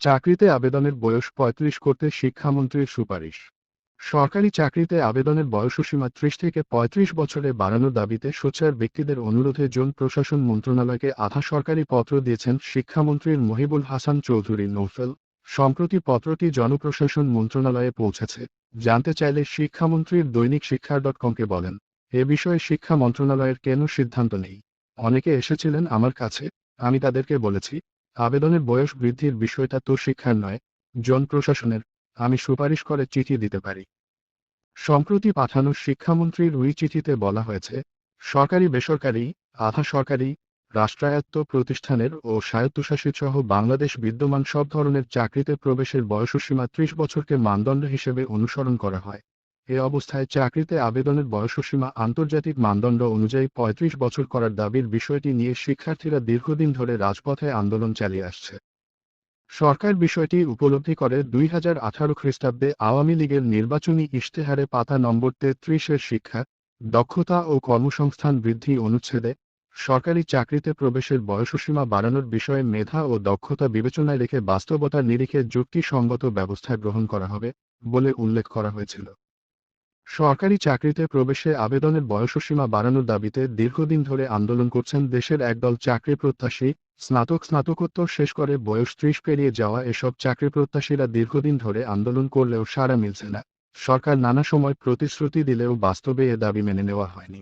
চাকরিতে আবেদনের বয়স পঁয়ত্রিশ করতে শিক্ষামন্ত্রীর সুপারিশ। সরকারি চাকরিতে আবেদনের বয়সসীমা ত্রিশ থেকে পঁয়ত্রিশ বছরে বাড়ানোর দাবিতে সোচ্চার ব্যক্তিদের অনুরোধে জন প্রশাসন মন্ত্রণালয়কে আধা সরকারি পত্র দিয়েছেন শিক্ষামন্ত্রীর মহিবুল হাসান চৌধুরী নৌফেল। সম্প্রতি পত্রটি জনপ্রশাসন মন্ত্রণালয়ে পৌঁছেছে। জানতে চাইলে শিক্ষামন্ত্রীর দৈনিক শিক্ষা ডট কমকে বলেন, এ বিষয়ে শিক্ষা মন্ত্রণালয়ের কেন সিদ্ধান্ত নেই? অনেকে এসেছিলেন আমার কাছে আমি তাদেরকে বলেছি, আবেদনের বয়স বৃদ্ধির বিষয়টা তো শিক্ষার নয়, জন প্রশাসনের, আমি সুপারিশ করে চিঠি দিতে পারি। সম্প্রতি পাঠানো শিক্ষামন্ত্রীর ওই চিঠিতে বলা হয়েছে, সরকারি বেসরকারি, আধা সরকারি, রাষ্ট্রায়ত্ত প্রতিষ্ঠানের ও স্বায়ত্তশাসিত সহ বাংলাদেশ বিদ্যমান সব ধরনের চাকরিতে প্রবেশের বয়সসীমা ত্রিশ বছরকে মানদণ্ড হিসেবে অনুসরণ করা হয়। এ অবস্থায় চাকরিতে আবেদনের বয়সসীমা আন্তর্জাতিক মানদণ্ড অনুযায়ী ৩৫ বছর করার দাবির বিষয়টি নিয়ে শিক্ষার্থীরা দীর্ঘদিন ধরে রাজপথে আন্দোলন চালিয়ে আসছে। সরকার বিষয়টি উপলব্ধি করে দুই হাজার আঠারো খ্রিস্টাব্দে আওয়ামী লীগের নির্বাচনী ইশতেহারে পাতা নম্বর তেত্রিশের শিক্ষা, দক্ষতা ও কর্মসংস্থান বৃদ্ধি অনুচ্ছেদে, সরকারি চাকরিতে প্রবেশের বয়সসীমা বাড়ানোর বিষয়ে মেধা ও দক্ষতা বিবেচনায় রেখে বাস্তবতার নিরিখে যুক্তিসঙ্গত ব্যবস্থা গ্রহণ করা হবে বলে উল্লেখ করা হয়েছিল। সরকারি চাকরিতে প্রবেশে আবেদনের বয়সসীমা বাড়ানোর দাবিতে দীর্ঘদিন ধরে আন্দোলন করছেন দেশের একদল চাকরি প্রত্যাশী। স্নাতক স্নাতকোত্তর শেষ করে বয়স ত্রিশ পেরিয়ে যাওয়া এসব চাকরি প্রত্যাশীরা দীর্ঘদিন ধরে আন্দোলন করলেও সাড়া মিলছে না। সরকার নানা সময় প্রতিশ্রুতি দিলেও বাস্তবে এ দাবি মেনে নেওয়া হয়নি।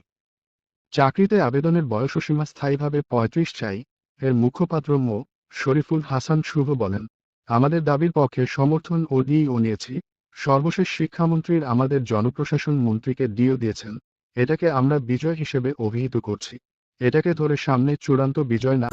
চাকরিতে আবেদনের বয়সসীমা স্থায়ীভাবে পঁয়ত্রিশ চাই। এর মুখপাত্র মো. শরীফুল হাসান শুভ বলেন, আমাদের দাবির পক্ষে সমর্থন ও ডিও নিয়েছি। সর্বশেষ শিক্ষামন্ত্রীর আমাদের জনপ্রশাসন মন্ত্রীকে ডিও দিয়েছেন। এটাকে আমরা বিজয় হিসেবে অভিহিত করছি। এটাকে ধরে সামনে চূড়ান্ত বিজয় না